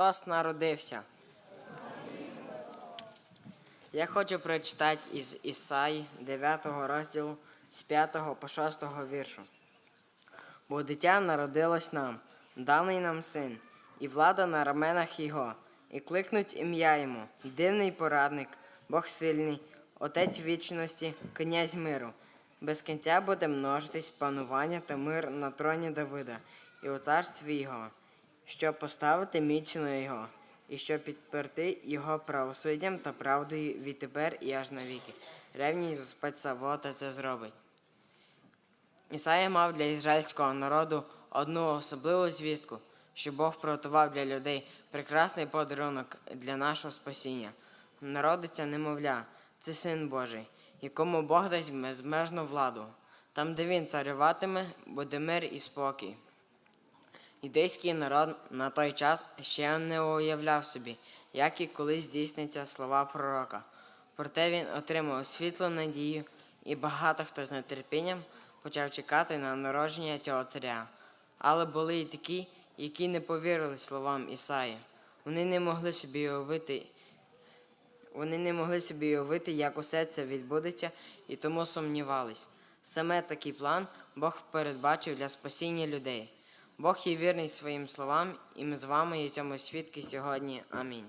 Христос народився. Я хочу прочитати із Ісаї 9 розділу з 5 по 6 віршу. Бо дитя народилось нам, даний нам син, і влада на раменах його, і кликнуть ім'я йому, дивний порадник, Бог сильний, Отець вічності, князь миру. Без кінця буде множитись панування та мир на троні Давида і у царстві його, щоб поставити міцно його, і щоб підперти його правосуддям та правдою відтепер і аж навіки. Ревній Господь Савота це зробить. Ісая мав для ізраїльського народу одну особливу звістку, що Бог приготував для людей прекрасний подарунок для нашого спасіння. Народиться немовля, це син Божий, якому Бог дасть безмежну владу. Там, де він царюватиме, буде мир і спокій. Ідейський народ на той час ще не уявляв собі, як і коли здійсняться слова пророка. Проте він отримав світлу надію, і багато хто з нетерпінням почав чекати на народження цього царя. Але були й такі, які не повірили словам Ісаї. Вони не могли собі уявити, вони не могли собі уявити, як усе це відбудеться, і тому сумнівались. Саме такий план Бог передбачив для спасіння людей. Бог є вірний своїм словам, і ми з вами є цьому свідки сьогодні. Амінь.